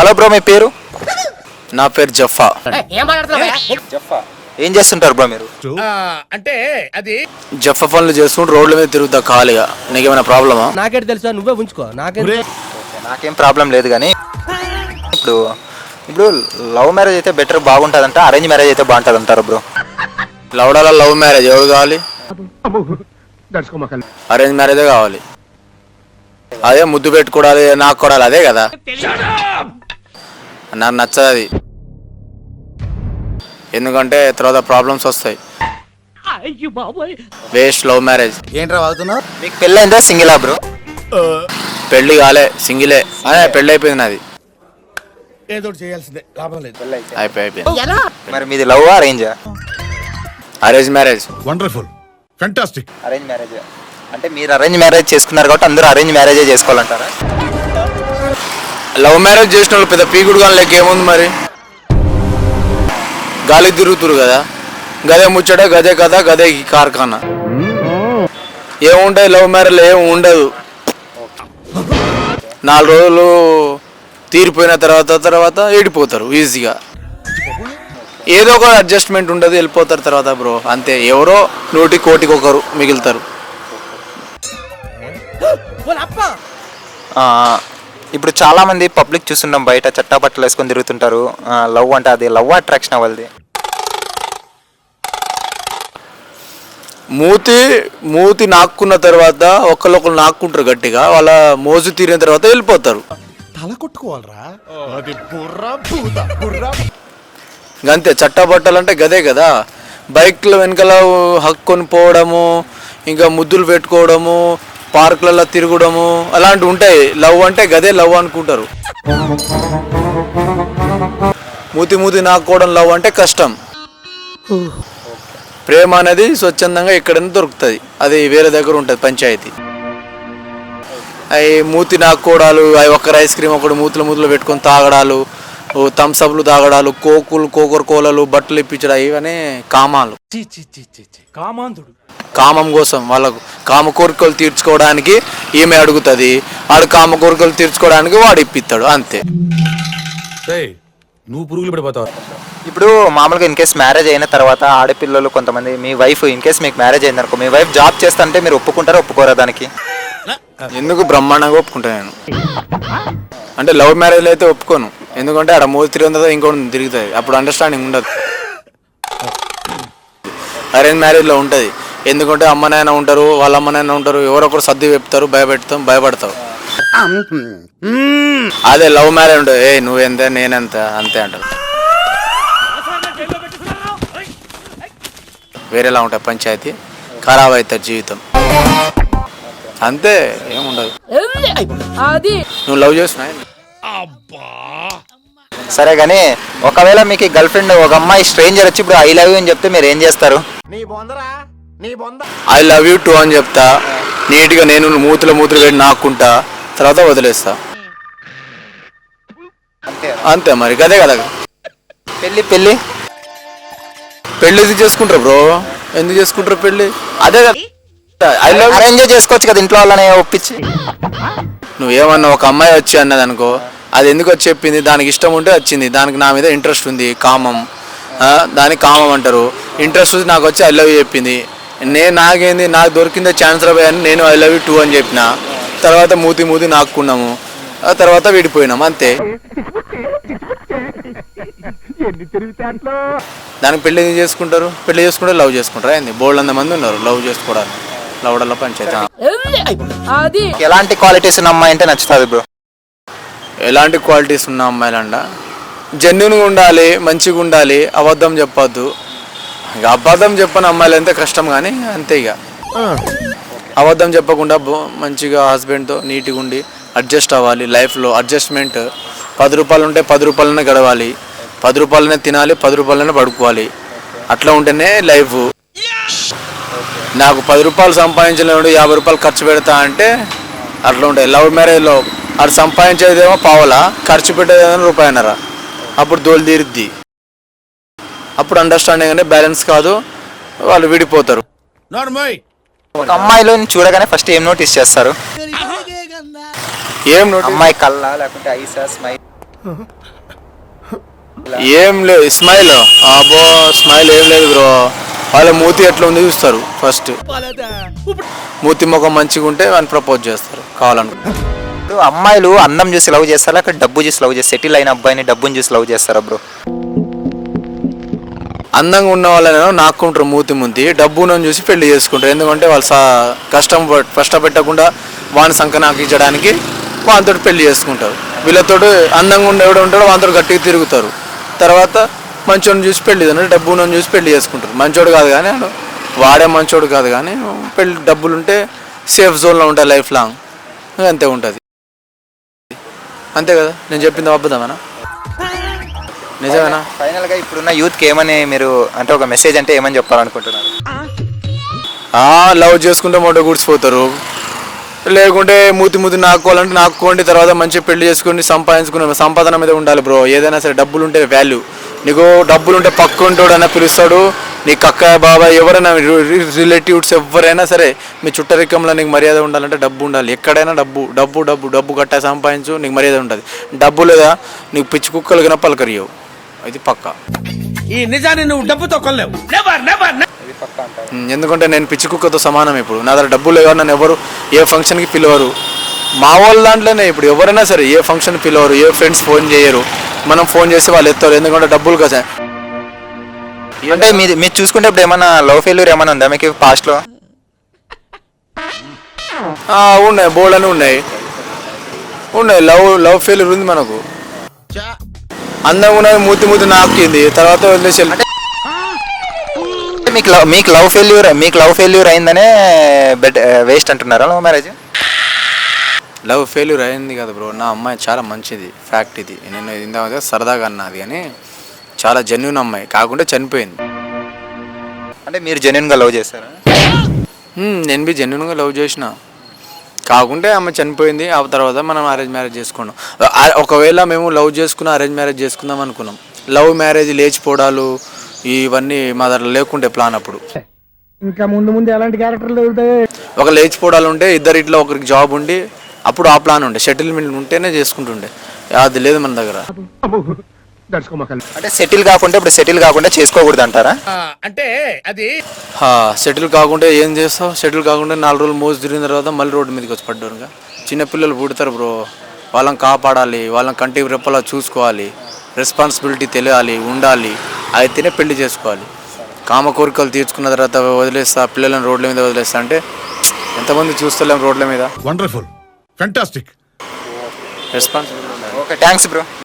Hello bro మీ పేరు? నా పేరు జఫా. జఫా. ఏం చేస్తుంటారు బ్రో మీరు? అంటే అది జఫా పనులు చేసుకుంటూ రోడ్ల మీద తిరుగుతా ఖాళీగా. నీకేమైనా ప్రాబ్లమా? నాకేంటి తెలుసా? నువ్వే ఉంచుకో. నాకేం నాకేం ప్రాబ్లం లేదు కానీ ఇప్పుడు ఇప్పుడు లవ్ మ్యారేజ్ అయితే బెటర్ బాగుంటుందంట అరేంజ్ మ్యారేజ్ అయితే బాగుంటుంది అంటారు బ్రో. లవడాల లవ్ మ్యారేజ్ ఎవరు కావాలి? అరేంజ్ మ్యారేజే కావాలి. అదే ముద్దు పెట్టుకోవాలి నాకు కొడాలి అదే కదా? నాకు నచ్చదు అది ఎందుకంటే తర్వాత ప్రాబ్లమ్స్ వస్తాయి. వేస్ట్ లవ్ మ్యారేజ్ ఏంట్రా మీకు పెళ్ళైందా? సింగిలా బ్రో? పెళ్ళి కాలే సింగిలే. అదే పెళ్ళి అయిపోయింది నాది. ఏదో చేయాల్సిందే లాభం లేదు. అయిపోయి అయిపోయింది. మరి మీది love అరేంజా arrange marriage wonderful fantastic arrange marriage అంటే మీరు అరేంజ్ మ్యారేజ్ చేసుకున్నారు కాబట్టి అందరూ అరేంజ్ మ్యారేజే చేసుకోవాలంటారా? లవ్ మ్యారేజ్ చేసిన వాళ్ళు పెద్ద పీకుడు కానీ లెక్క ఏముంది మరి? గాలి తిరుగుతురు కదా. గదే ముచ్చట గదే కథ గదే ఈ కార్ఖానా. ఏముంటాయి లవ్ మ్యారేజ్ ఏం ఉండదు. నాలుగు రోజులు తీరిపోయిన తర్వాత తర్వాత ఏడిపోతారు ఈజీగా ఏదో ఒక అడ్జస్ట్మెంట్ ఉండదు వెళ్ళిపోతారు తర్వాత బ్రో అంతే ఎవరో నూటి కోటికి ఒకరు మిగులుతారు. ఇప్పుడు చాలా మంది పబ్లిక్ చూస్తుంటాం బయట చట్టాపట్టలు వేసుకొని తిరుగుతుంటారు. లవ్ అంటే అది లవ్ అట్రాక్షన్ అవ్వాలి మూతి మూతి నాక్కున్న తర్వాత ఒకళ్ళొకరు నాక్కుంటారు గట్టిగా వాళ్ళ మోజు తీరిన తర్వాత వెళ్ళిపోతారు. తల కొట్టుకోవాలరా. అది బుర్ర భూత బుర్ర అంతే చట్టబట్టలు అంటే గదే కదా. బైక్ల వెనకాల హక్కొని పోవడము ఇంకా ముద్దులు పెట్టుకోవడము పార్కులలో తిరగడము అలాంటివి ఉంటాయి. లవ్ అంటే గదే లవ్ అనుకుంటారు. మూతి మూతి నాక్కోవడం లవ్ అంటే కష్టం. ప్రేమ అనేది స్వచ్ఛందంగా ఎక్కడైనా దొరుకుతుంది. అది వేరే దగ్గర ఉంటుంది పంచాయతీ. అవి మూతి నాక్కోవడాలు అవి ఒక్కరు ఐస్ క్రీమ్ ఒకటి మూతులు మూతులు పెట్టుకొని తాగడాలు ఓ థమ్స్అప్లు తాగడాలు కోకులు కోకర కోలలు బట్టలు ఇప్పించడం ఇవన్నీ కామాలు. కామం కోసం వాళ్ళకు కామ కోరికలు తీర్చుకోవడానికి ఈమె అడుగుతుంది. వాడు కామ కోరికలు తీర్చుకోవడానికి వాడు ఇప్పిస్తాడు అంతే. నువ్వు పురుగులు పడిపోతావు? ఇప్పుడు మామూలుగా ఇన్ కేస్ మ్యారేజ్ అయిన తర్వాత ఆడపిల్లలు కొంతమంది మీ వైఫ్ ఇన్ కేస్ మీకు మ్యారేజ్ అయింది అనుకో మీ వైఫ్ జాబ్ చేస్తుంటే మీరు ఒప్పుకుంటారా ఒప్పుకోరా దానికి? ఎందుకు బ్రహ్మాండంగా ఒప్పుకుంటా నేను? అంటే లవ్ మ్యారేజ్లో అయితే ఒప్పుకోను. ఎందుకంటే ఆడ మూతి తిరిగిన తర్వాత ఇంకోటి తిరుగుతుంది అప్పుడు అండర్స్టాండింగ్ ఉండదు. అరేంజ్ మ్యారేజ్లో ఉంటుంది. ఎందుకంటే అమ్మ నాయన ఉంటారు వాళ్ళ అమ్మ నాయన ఉంటారు ఎవరొకరు సర్ది చెప్తారు భయపెడతాం భయపడతావు అదే లవ్ మ్యారేజ్ ఉంటుంది. ఏ నువ్వెంత నేనెంత అంతే అంటారు. వేరేలా ఉంటుంది పంచాయతీ. ఖరాబ్ అవుతుంది జీవితం. అంతే ఏముండదు. అది నువ్వు లవ్ చేస్తున్నా సరే కానీ ఒకవేళ మీకు గర్ల్ ఫ్రెండ్ ఒక అమ్మాయి స్ట్రేంజర్ వచ్చి ఇప్పుడు ఐ లవ్ యూ అని చెప్తే మీరు ఏం చేస్తారు? ఐ లవ్ యూ టూ అని చెప్తా. నీట్గా నేను మూతుల మూతులు పెట్టి నాకుంటా తర్వాత వదిలేస్తా. అంతే. మరి గదే కదా. పెళ్ళి పెళ్ళి? పెళ్ళి ఎందుకు చేసుకుంటారు బ్రో? ఎందుకు చేసుకుంటారు పెళ్ళి? అదే కదా. ఐ లవ్ అరేంజ్ చేసుకోవచ్చు కదా ఇంట్లో వాళ్ళని ఒప్పించి. నువ్వేమన్నా ఒక అమ్మాయి వచ్చి అన్నది అనుకో అది ఎందుకు వచ్చి చెప్పింది దానికి ఇష్టం ఉంటే వచ్చింది దానికి నా మీద ఇంట్రెస్ట్ ఉంది కామం. దానికి కామం అంటారు. ఇంట్రెస్ట్ ఉంది నాకు వచ్చి ఐ లవ్ యూ చెప్పింది. నేను నాకేంది నాకు దొరికిందే ఛాన్స్ రాబోయే అని నేను ఐ లవ్ యూ టూ అని చెప్పిన. తర్వాత మూతి మూతి నాకున్నాము ఆ తర్వాత విడిపోయినాం అంతే. దానికి పెళ్ళి చేసుకుంటారు? పెళ్ళి చేసుకుంటే లవ్ చేసుకుంటారా? ఏంది? బోల్డ్ అంత మంది ఉన్నారు లవ్ చేసుకోవడానికి. లవడల్లో పంచాయతీ. అది ఎలాంటి క్వాలిటీస్ అమ్మాయి అంటే నచ్చుతుంది బ్రో ఎలాంటి క్వాలిటీస్ ఉన్న అమ్మాయిలంట? జెన్యున్గా ఉండాలి మంచిగా ఉండాలి అబద్ధం చెప్పొద్దు. ఇక అబద్ధం చెప్పని అమ్మాయిలు ఎంత కష్టం కానీ అంతే ఇక. అబద్ధం చెప్పకుండా మంచిగా హస్బెండ్తో నీట్గా ఉండి అడ్జస్ట్ అవ్వాలి లైఫ్లో అడ్జస్ట్మెంట్ పది రూపాయలు ఉంటే పది రూపాయలనే గడవాలి. పది రూపాయలనే తినాలి పది రూపాయలనే పడుకోవాలి. అట్లా ఉంటేనే లైఫ్ నాకు పది రూపాయలు సంపాదించలేడు యాభై రూపాయలు ఖర్చు పెడతా అంటే అట్లా ఉంటాయి. లవ్ మ్యారేజ్లో అది సంపాదించేదేమో పావలా ఖర్చు పెట్టేదేమో రూపాయన్నర. అప్పుడు దోలు తీరుద్ది. అప్పుడు అండర్స్టాండింగ్ అంటే బ్యాలెన్స్ కాదు వాళ్ళు విడిపోతారు. ఒక అమ్మాయిలో చూడగానే ఫస్ట్ ఏం నోటీస్ చేస్తారు? ఏం అమ్మాయి కళ్ళ లేకుంటే ఐసా స్మైల్ ఏం లేదు స్మైల్ అబ్బో స్మైల్ ఏం లేదు బ్రో. వాళ్ళ మూతి ఎట్లా ఉంది చూస్తారు ఫస్ట్ మూతి ముఖం మంచిగా ఉంటే వాళ్ళు ప్రపోజ్ చేస్తారు కావాలనుకో ఇప్పుడు అమ్మాయిలు అందం చూసి లవ్ చేస్తారా? అక్కడ డబ్బు చూసి లవ్ చేస్తారు? సెటిల్ అయిన అబ్బాయిని డబ్బుని చూసి లవ్ చేస్తారా బ్రో? అందంగా ఉన్న వాళ్ళనేమో నాకుంటారు మూతి ముంతి. డబ్బును చూసి పెళ్ళి చేసుకుంటారు. ఎందుకంటే వాళ్ళు సా కష్టం కష్టపెట్టకుండా వాని సంఖ నాకించడానికి వానితో పెళ్ళి చేసుకుంటారు. వీళ్ళతో అందంగా ఉండే ఎవడు ఉంటాడో వానితో గట్టిగా తిరుగుతారు. తర్వాత మంచోడిని చూసి పెళ్ళి అంటే డబ్బును చూసి పెళ్ళి చేసుకుంటారు. మంచోడు కాదు కానీ వాడే మంచోడు కాదు కానీ పెళ్ళి డబ్బులు ఉంటే సేఫ్ జోన్లో ఉంటాయి లైఫ్ లాంగ్. అంతే ఉంటుంది. అంతే కదా? నేను చెప్పింది అబద్ధమేనా? నిజమేనా? ఫైనల్గా ఇప్పుడున్న యూత్కి ఏమని మీరు అంటే ఒక మెసేజ్ అంటే ఏమని చెప్పాలనుకుంటున్నారు? ఆ, లవ్ చేసుకుంటే మొట్ట కూర్చిపోతారు లేకుంటే మూతి మూతి నాక్కోవాలంటే నాక్కోండి తర్వాత మంచిగా పెళ్ళి చేసుకుని సంపాదించుకుని సంపాదన మీద ఉండాలి బ్రో. ఏదైనా సరే డబ్బులు ఉంటే వాల్యూ నీకు డబ్బులు ఉంటే పక్క ఉంటాడు అన్న పిలుస్తాడు. నీ కక్క బాబాయ్ ఎవరైనా రిలేటివ్స్ ఎవరైనా సరే మీ చుట్టరికంలో నీకు మర్యాద ఉండాలంటే డబ్బు ఉండాలి. ఎక్కడైనా డబ్బు డబ్బు డబ్బు డబ్బు కట్టా సంపాదించు నీకు మర్యాద ఉంటుంది. డబ్బు లేదా నీకు పిచ్చి కుక్కలు కన్నా పలకరియవు ఇది పక్కా. ఈ నిజాన్ని నువ్వు డబ్బుతో కొనలేవు. నెవర్ నెవర్ ఉమ్, ఎందుకంటే నేను పిచ్చి కుక్కతో సమానం ఇప్పుడు. నా దగ్గర డబ్బులు లేవు నన్ను ఎవరు ఏ ఫంక్షన్కి పిలవరు. మా వాళ్ళ దాంట్లోనే ఇప్పుడు ఎవరైనా సరే ఏ ఫంక్షన్ పిలవరు ఏ ఫ్రెండ్స్ ఫోన్ చేయరు. మనం ఫోన్ చేస్తే వాళ్ళు ఎత్తారు. ఎందుకంటే డబ్బులు కదా అంటే మీరు మీరు చూసుకుంటే ఇప్పుడు ఏమైనా లవ్ ఫెయిల్యూర్ ఏమైనా ఉందా మీకు పాస్ట్లో? ఆ, ఉన్నాయి. బోల్డ్ అని ఉన్నాయి. ఉన్నాయి. లవ్ లవ్ ఫెయిల్యూర్ ఉంది మనకు. అందంగా ఉన్నది మూతి మూతి నాకింది. తర్వాత వదిలేసి మీకు లవ్ మీకు లవ్ ఫెయిల్యూర్ మీకు లవ్ ఫెయిల్యూర్ అయిందనే బెడ్ వేస్ట్ అంటున్నారా లవ్ మ్యారేజ్ లవ్ ఫెయిల్యూర్ అయింది కదా బ్రో నా అమ్మాయి చాలా మంచిది. ఫ్యాక్ట్ ఇది. నేను ఇందాక సరదాగా అన్నది కానీ చాలా జెన్యున్ అమ్మాయి. కాకుండా చనిపోయింది. అంటే మీరు జెన్యున్గా లవ్ చేస్తారా హ్మ్, నేను బి జెన్యున్గా లవ్ చేసిన. కాకుంటే ఆమె చనిపోయింది ఆ తర్వాత మనం అరేంజ్ మ్యారేజ్ చేసుకున్నాం. ఆ- ఒకవేళ మేము లవ్ చేసుకున్న అరేంజ్ మ్యారేజ్ చేసుకుందాం అనుకున్నాం. లవ్ మ్యారేజ్ లేచిపోవడాలు ఇవన్నీ మా దగ్గర లేకుండే ప్లాన్ అప్పుడు. ఇంకా ముందు ముందు ఎలాంటి క్యారెక్టర్లు దొరుకుతాయి ఒక లేచిపోవడాలు ఉంటే ఇద్దరు ఇట్లా ఒకరికి జాబ్ ఉండి అప్పుడు ఆ ప్లాన్ ఉండే. సెటిల్మెంట్ ఉంటేనే చేసుకుంటుండే. అది లేదు మన దగ్గర. అంటే సెటిల్ కాకుండా ఇప్పుడు సెటిల్ కాకుండా చేసుకోకూడదు అంటారా అంటే అది సెటిల్ కాకుండా ఏం చేస్తావు? సెటిల్ కాకుండా నాలుగు రోజులు మోసి తిరిగిన తర్వాత మళ్ళీ రోడ్డు మీదకి వచ్చి పడ్డారుగా చిన్నపిల్లలు పుడతారు బ్రో. వాళ్ళని కాపాడాలి వాళ్ళని కంటికి రెప్పలా చూసుకోవాలి రెస్పాన్సిబిలిటీ తెలియాలి ఉండాలి అయితేనే పెళ్ళి చేసుకోవాలి. కామ కోరికలు తీర్చుకున్న తర్వాత వదిలేస్తా పిల్లలను రోడ్ల మీద వదిలేస్తా అంటే ఎంతమంది చూస్తలేం రోడ్ల మీద? Wonderful fantastic responsibility okay thanks bro